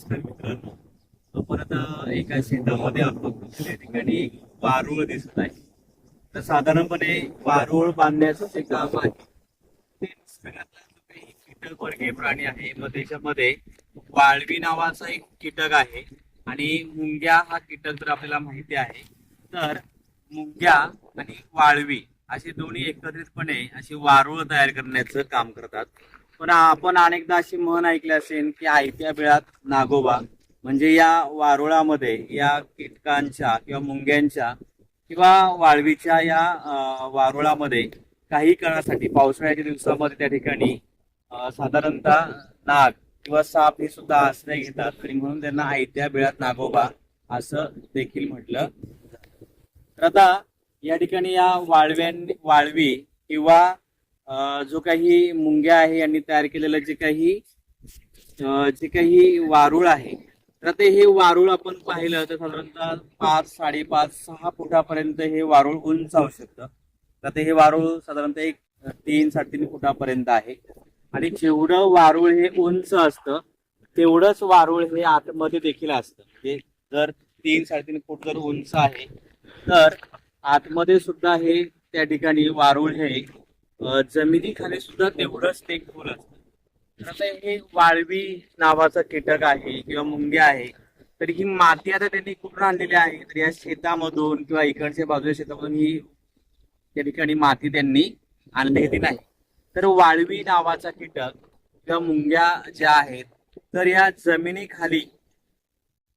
नमस्कार मित्रांनो. आपण आता एका शेतामध्ये आहोत त्या ठिकाणी वारुळ दिसत आहे. तर साधारणपणे वारुळ बांधण्याचं जे काम आहे. ते कीटक वर्गीय प्राणी आहे. मग त्याच्यामध्ये वाळवी नावाचा एक कीटक आहे आणि मुंग्या हा कीटक तर आपल्याला माहिती आहे तर मुंग्या आणि वाळवी असे दोन्ही एकत्रितपणे अशी वारुळ तयार करण्याचं काम करतात. पण आपण अनेकदा अशी म्हण ऐकली असेल की आयत्या बिळात नागोबा म्हणजे या वारुळामध्ये या कीटकांच्या किंवा मुंग्यांच्या किंवा वाळवीच्या या वारुळामध्ये काही काळासाठी पावसाळ्याच्या दिवसामध्ये त्या ठिकाणी साधारणतः नाग किंवा साप हे सुद्धा आश्रय घेतात. आणि म्हणून त्यांना आयत्या बिळात नागोबा असं देखील म्हटलं तर आता या ठिकाणी या वाळव्यां वाळवी किंवा जो काही मुंग्या आहे यांनी तयार केलेलं जे काही जे काही वारुळ आहे तर आता हे वारुळ आपण पाहिलं तर साधारणतः पाच साडेपाच सहा फुटापर्यंत हे वारुळ उंच असू शकतं. तर आता हे वारुळ साधारणतः एक तीन साडेतीन फुटापर्यंत आहे. आणि जेवढं वारुळ हे उंच असतं तेवढंच वारुळ हे आतमध्ये देखील असतं. म्हणजे जर तीन साडेतीन फूट जर उंच आहे तर आतमध्ये सुद्धा हे त्या ठिकाणी वारुळ हे जमिनीखाली सुद्धा तेवढंच ते खोल असतं. आता हे वाळवी नावाचं कीटक आहे किंवा मुंग्या आहे तर ही माती आता त्यांनी कुठून आणलेली आहे? तर या शेतामधून किंवा इकडच्या बाजूच्या शेतामधून ही त्या ठिकाणी माती त्यांनी आणलेली नाही. तर वाळवी नावाचा कीटक किंवा मुंग्या ज्या आहेत तर या जमिनीखाली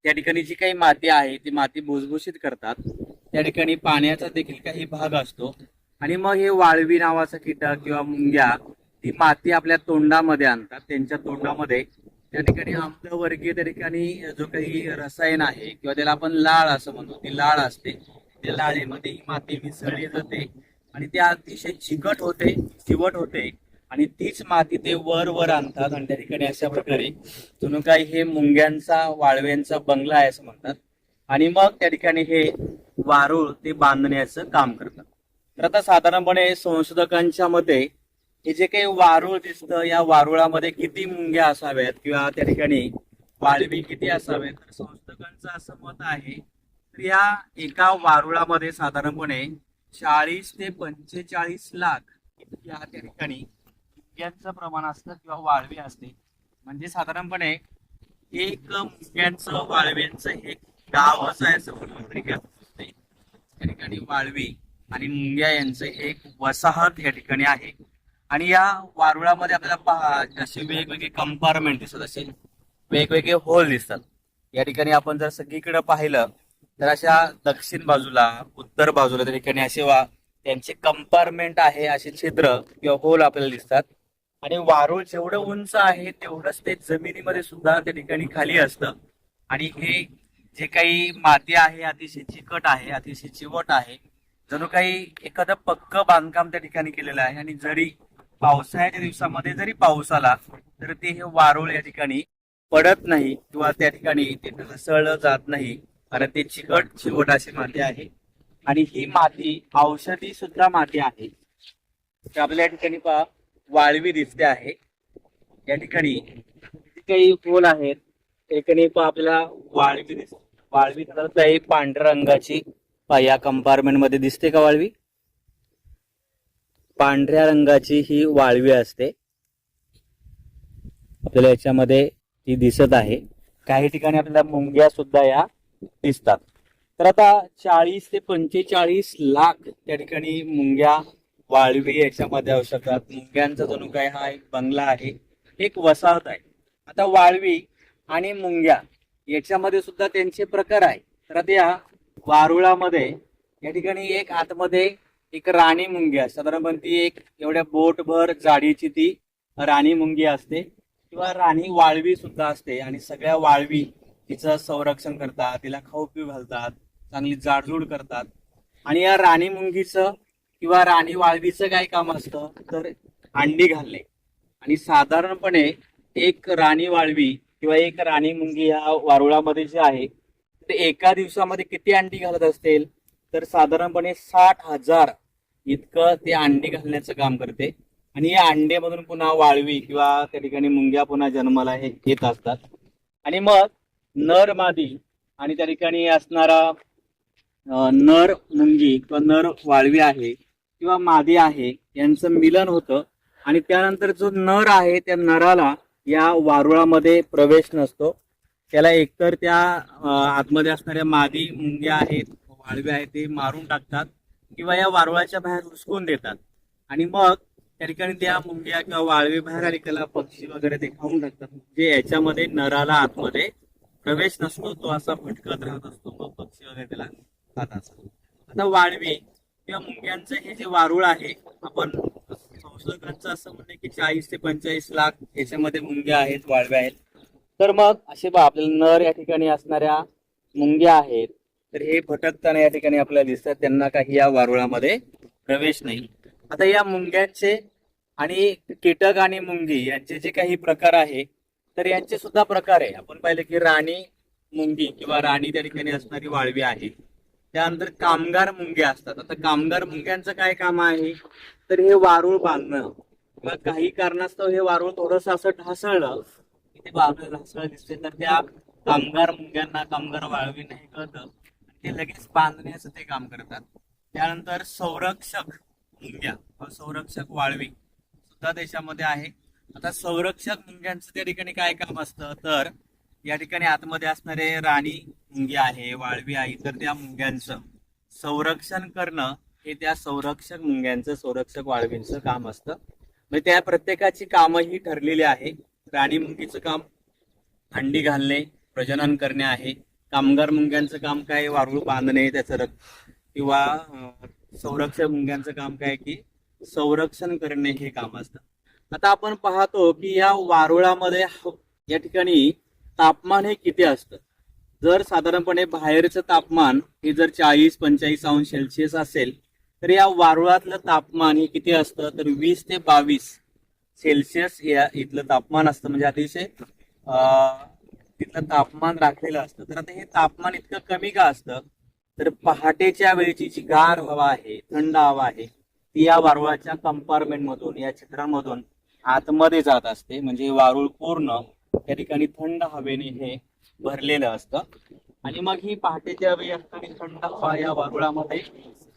त्या ठिकाणी जी काही माती आहे ती माती भुसभुशीत करतात. त्या ठिकाणी पाण्याचा देखील काही भाग असतो. आणि मग हे वाळवी नावाचा कीटक किंवा मुंग्या ती माती आपल्या तोंडामध्ये आणतात. त्यांच्या तोंडामध्ये त्या ठिकाणी आम्लवर्गीय त्या ठिकाणी जो काही रसायन आहे किंवा त्याला आपण लाळ असं म्हणतो ती लाळ असते. त्या लाळेमध्ये ही माती मिसळली जाते आणि ते अतिशय चिकट होते चिवट होते. आणि तीच माती ते वर वर आणतात आणि त्या ठिकाणी अशा प्रकारे जणू काही हे मुंग्यांचा वाळव्यांचा बंगला आहे असं म्हणतात. आणि मग त्या ठिकाणी हे वारुळ ते बांधण्याचं काम करतात. तर आता साधारणपणे संशोधकांच्या मते हे जे काही वारुळ दिसतं या वारुळामध्ये किती मुंग्या असाव्यात किंवा त्या ठिकाणी वाळवी किती असावेत? तर संशोधकांचं असं मत आहे तर या एका वारुळामध्ये साधारणपणे चाळीस ते पंचेचाळीस लाख या त्या ठिकाणी मुंग्यांचं प्रमाण असतं किंवा वाळवी असते. म्हणजे साधारणपणे एक मुंग्यांचं वाळव्यांचं एक गाव आहे असं म्हणलं त्या ठिकाणी वाळवी आणि मुंग्या यांचं एक वसाहत या ठिकाणी आहे. आणि या वारुळामध्ये आपल्याला पहा असे वेगवेगळे कंपार्टमेंट दिसत असेल वेगवेगळे होल दिसतात. या ठिकाणी आपण जर सगळीकडे पाहिलं तर अशा दक्षिण बाजूला उत्तर बाजूला त्या ठिकाणी असे वा त्यांचे कंपार्टमेंट आहे असे छिद्र किंवा होल आपल्याला दिसतात. आणि वारुळ जेवढं उंच आहे तेवढंच ते जमिनीमध्ये सुद्धा त्या ठिकाणी खाली असतं. आणि हे जे काही माती आहे अतिशय चिकट आहे अतिशय चिवट आहे. जणू काही एखादं पक्क बांधकाम त्या ठिकाणी केलेलं आहे आणि जरी पावसाळ्याच्या दिवसामध्ये जरी पाऊस आला तर ते हे वारुळ या ठिकाणी पडत नाही किंवा त्या ठिकाणी ते ढसळलं जात नाही. कारण ते चिकट चिवट अशी माती आहे. आणि ही माती औषधी सुद्धा माती आहे. तर आपल्या या ठिकाणी पहा वाळवी दिसते आहे. या ठिकाणी काही होल आहेत. ठिकाणी पहा आपल्याला वाळवी दिसते. वाळवी आहे पांढऱ्या रंगाची. पा या कंपार्टमेंटमध्ये दिसते का वाळवी? पांढऱ्या रंगाची ही वाळवी असते. आपल्याला याच्यामध्ये ती दिसत आहे. काही ठिकाणी आपल्याला मुंग्या सुद्धा या दिसतात. तर आता चाळीस ते पंचेचाळीस लाख त्या ठिकाणी मुंग्या वाळवी याच्यामध्ये असू शकतात. मुंग्यांचा जणू काय हा एक बंगला आहे एक वसाहत आहे. आता वाळवी आणि मुंग्या याच्यामध्ये सुद्धा त्यांचे प्रकार आहे. तर आता या वारुळामध्ये या ठिकाणी एक आतमध्ये एक राणी मुंगी असते. साधारणपणे ती एक एवढ्या बोटभर जाडीची ती राणी मुंगी असते. किंवा राणी वाळवी सुद्धा असते आणि सगळ्या वाळवी तिचं संरक्षण करतात तिला खाऊ पिऊ घालतात चांगली जाडजूड करतात. आणि या राणी मुंगीचं किंवा राणी वाळवीचं काय काम असतं? तर अंडी घालणे. आणि साधारणपणे एक राणी वाळवी किंवा एक राणी मुंगी ह्या वारुळामध्ये जे आहे ते एका दिवसामध्ये किती अंडी घालत असतील? तर साधारणपणे साठ हजार इतकं ते अंडी घालण्याचं काम करते. आणि या अंड्यामधून पुन्हा वाळवी किंवा त्या ठिकाणी मुंग्या पुन्हा जन्माला हे येत असतात. आणि मग नर मादी आणि त्या ठिकाणी असणारा नर मुंगी किंवा नर वाळवी आहे किंवा मादी आहे यांचं मिलन होतं. आणि त्यानंतर जो नर आहे त्या नराला या वारुळामध्ये प्रवेश नसतो. त्याला एकतर त्या आतमध्ये असणाऱ्या मादी मुंग्या आहेत वाळवे आहेत ते मारून टाकतात किंवा या वारुळाच्या बाहेर हुसकून देतात. आणि मग त्या ठिकाणी त्या मुंग्या किंवा वाळवे बाहेर आले त्याला पक्षी वगैरे ते खाऊन टाकतात. म्हणजे याच्यामध्ये नराला आतमध्ये प्रवेश नसतो तो असा भटकत राहत असतो मग पक्षी वगैरे त्याला खात आता वाळवे किंवा मुंग्यांचं हे जे वारुळ आहे आपण संशोधकांचं असं म्हणणं की चाळीस ते पंचेचाळीस लाख याच्यामध्ये मुंग्या आहेत वाळव्या आहेत. तर मग असे बा आपल्याला नर या ठिकाणी असणाऱ्या मुंग्या आहेत. तर हे भटकताना या ठिकाणी आपल्याला दिसतात. त्यांना काही या वारुळामध्ये प्रवेश नाही. आता या मुंग्यांचे आणि कीटक आणि मुंगी यांचे जे काही प्रकार आहे तर यांचे सुद्धा प्रकार आहे. आपण पाहिलं की राणी मुंगी किंवा राणी त्या ठिकाणी असणारी वाळवी आहे. त्यानंतर कामगार मुंग्या असतात. आता कामगार मुंग्यांचं काय काम आहे? तर हे वारुळ बांधणं. किंवा काही कारणास्तव हे वारुळ थोडस असं ढासळलं इथे आपल्याला दिसते तर त्या कामगार मुंग्यांना कामगार वाळवी नाही कळतं. ते लगेच बांधण्याचं ते काम करतात. त्यानंतर संरक्षक मुंग्या संरक्षक वाळवी सुद्धा देशामध्ये आहे. आता संरक्षक मुंग्यांचं त्या ठिकाणी काय काम असतं? तर या ठिकाणी आतमध्ये असणारे राणी मुंगी आहे वाळवी आहे तर त्या मुंग्यांचं संरक्षण करणं हे त्या संरक्षक मुंग्यांचं संरक्षक वाळवींचं काम असतं. म्हणजे त्या प्रत्येकाची कामं ही ठरलेली आहे. राणी मुंगीचं काम अंडी घालणे प्रजनन करणे आहे. कामगार मुंग्यांचं काम काय? वारुळ बांधणे त्याचं रक्त किंवा संरक्षण संरक्षक मुंग्यांचं काम काय की संरक्षण करणे हे काम असतं. आता आपण पाहतो की या वारुळामध्ये या ठिकाणी तापमान हे किती असतं? जर साधारणपणे बाहेरचं तापमान हे जर चाळीस पंचेचाळीस अंश सेल्सिअस असेल तर या वारुळातलं तापमान हे किती असतं? तर वीस ते बावीस सेल्सिअस या इथलं तापमान असतं. म्हणजे अतिशय तिथलं तापमान राखलेलं असतं. तर आता हे तापमान इतकं कमी का असतं? तर पहाटेच्या वेळची जी गार हवा आहे थंड हवा आहे ती या वारुळाच्या कंपार्टमेंट मधून या छिद्रामधून आतमध्ये जात असते. म्हणजे वारुळ पूर्ण त्या ठिकाणी थंड हवेने हे भरलेलं असतं. आणि मग ही पहाटेच्या वेळी थंड हवा या वारुळामध्ये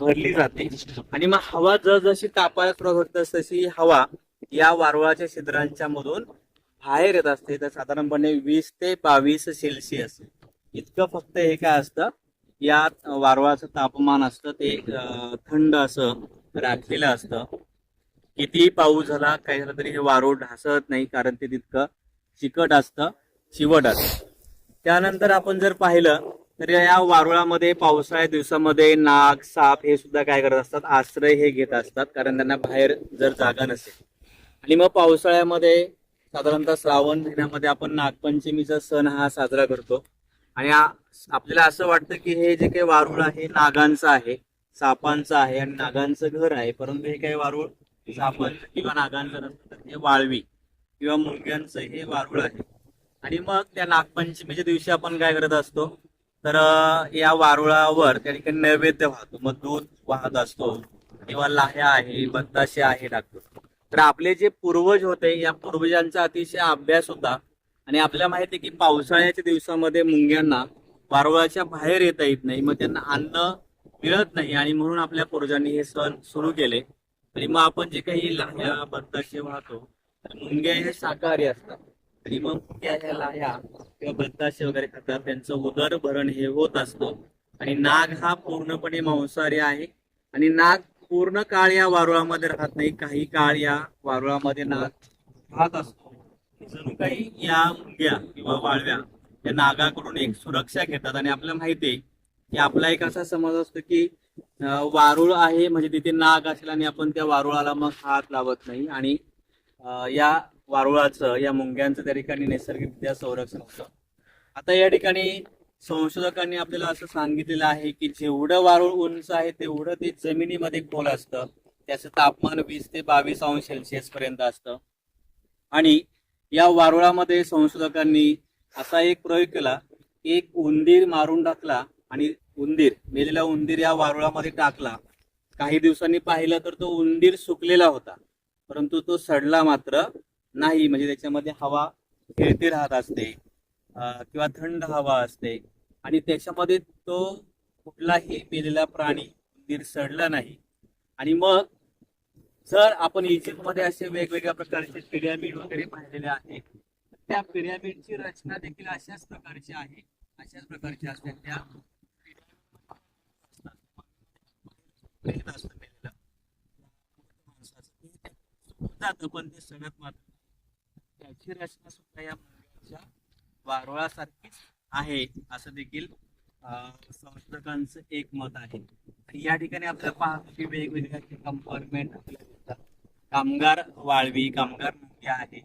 भरली जाते. आणि मग हवा जसजशी तापायला सुरुवात होत तशी हवा या वारुळाच्या छिद्रांच्या मधून बाहेर येत असते. तर साधारणपणे वीस ते बावीस सेल्सिअस. इतकं फक्त हे काय असतं? या वारुळाचं तापमान असतं ते थंड असं राखलेलं असतं. कितीही पाऊस झाला काही झालं तरी हे वारूळ ढासळत नाही कारण ते तितकं चिकट असतं चिवट असतं. त्यानंतर आपण जर पाहिलं तर या वारुळामध्ये पावसाळ्या दिवसामध्ये नाग साप हे सुद्धा काय करत असतात? आश्रय हे घेत असतात कारण त्यांना बाहेर जर जागा नसेल. आणि मग पावसाळ्यामध्ये साधारणतः श्रावण महिन्यामध्ये आपण नागपंचमीचा सण हा साजरा करतो. आणि आपल्याला असं वाटतं की हे जे काही वारुळ आहे नागांचं आहे सापांचं आहे आणि नागांचं घर आहे परंतु हे काही वारुळ सापांचं किंवा नागांचं नसतं तर हे वाळवी किंवा मुंग्यांचं हे वारुळ आहे. आणि मग त्या नागपंचमीच्या दिवशी आपण काय करत असतो तर या वारुळावर त्या ठिकाणी नैवेद्य वाहतो. मग दूध वाहत असतो. किंवा लाह्या आहे बत्ताशे आहे टाकतो. तर आपले जे पूर्वज होते या पूर्वजांचा अतिशय अभ्यास होता. आणि आपल्याला माहिती आहे की पावसाळ्याच्या दिवसामध्ये मुंग्यांना वारुळाच्या बाहेर येता येत नाही. मग त्यांना अन्न मिळत नाही आणि म्हणून आपल्या पूर्वजांनी हे सण सुरू केले. आणि मग आपण जे काही लाह्या बत्ताशे वाहतो तर मुंग्या हे शाकाहारी असतात. आणि मग मुंग्या ह्या लाह्या किंवा बत्ताशे वगैरे खातात. त्यांचं उदरभरण हे होत असतं. आणि नाग हा पूर्णपणे मांसाहारी आहे. आणि नाग पूर्ण काळ या वारुळामध्ये राहत नाही काही काळ या वारुळामध्ये नाग राहत असतो. जणू काही या मुंग्या किंवा वाळव्या या नागाकडून एक सुरक्षा घेतात आणि आपल्याला माहिती आहे की आपला एक असा समज असतो की वारुळ आहे म्हणजे तिथे नाग असेल आणि आपण त्या वारुळाला मग हात लावत नाही आणि या वारुळाचं या मुंग्यांचं त्या ठिकाणी नैसर्गिकरित्या संरक्षण होतं. आता या ठिकाणी संशोधकांनी आपल्याला असं सांगितलेलं आहे की जेवढं वारुळ उंच आहे तेवढं ते जमिनीमध्ये खोल असतं. त्याचं तापमान वीस ते बावीस अंश सेल्सिअस पर्यंत असतं. आणि या वारुळामध्ये संशोधकांनी असा एक प्रयोग केला की एक उंदीर मारून टाकला आणि उंदीर मेलेला उंदीर या वारुळामध्ये टाकला. काही दिवसांनी पाहिलं तर तो उंदीर सुकलेला होता परंतु तो सडला मात्र नाही म्हणजे त्याच्यामध्ये हवा खेळती राहत असते. किंवा थंड हवा असते. आणि त्याच्यामध्ये तो कुठलाही मेलेला प्राणी निरसडला नाही. आणि मग जर आपण इजिप्तमध्ये असे वेगवेगळ्या प्रकारचे पिरॅमिड वगैरे पाहिलेले आहेत त्या पिरॅमिडची रचना देखील अशाच प्रकारची आहे. अशाच प्रकारची असतात त्या पण ते सगळ्यात मात्र त्याची रचना सुद्धा या मंदिराच्या वारुळासारखीच आहे असं देखील संशोधकांचं एक मत आहे. या ठिकाणी आपल्याला पाहतो की वेगवेगळ्या कंपार्टमेंट आपल्याला कामगार वाळवी कामगार मुंग्या आहे.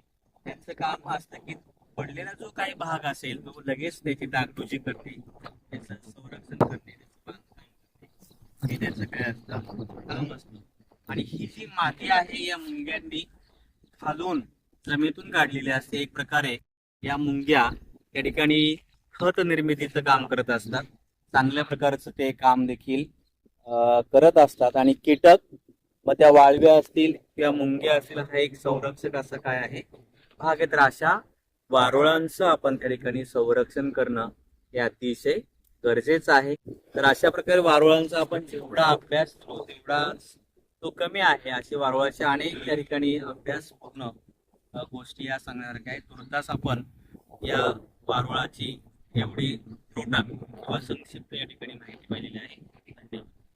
त्यांचं काम असतं की पडलेला जो काही भाग असेल तो लगेच त्याची डागडुजी करते त्याचं संरक्षण करते हे त्याचं काय असतं? काम असतं. आणि ही जी माती आहे या मुंग्यांनी खालून जमेतून काढलेली असते एक प्रकारे या मुंग्या त्या ठिकाणी खत निर्मितीचं काम करत असतात. चांगल्या प्रकारचं ते काम देखील करत असतात. आणि कीटक मग त्या वाळव्या असतील किंवा मुंग्या असतील हा एक संरक्षक असं काय आहे? भाग आहे तर अशा वारुळांचं आपण त्या ठिकाणी संरक्षण करणं हे अतिशय गरजेचं आहे. तर अशा प्रकारे वारुळांचा आपण जेवढा अभ्यास करू तेवढा तो कमी आहे. असे वारुळाचे अनेक त्या ठिकाणी अभ्यास पूर्ण गोष्टी या सांगण्यासारख्या आहेत. तुर्तास आपण या वारुळाची एवढी टोटल किंवा संक्षिप्त या ठिकाणी माहिती पाहिलेली आहे.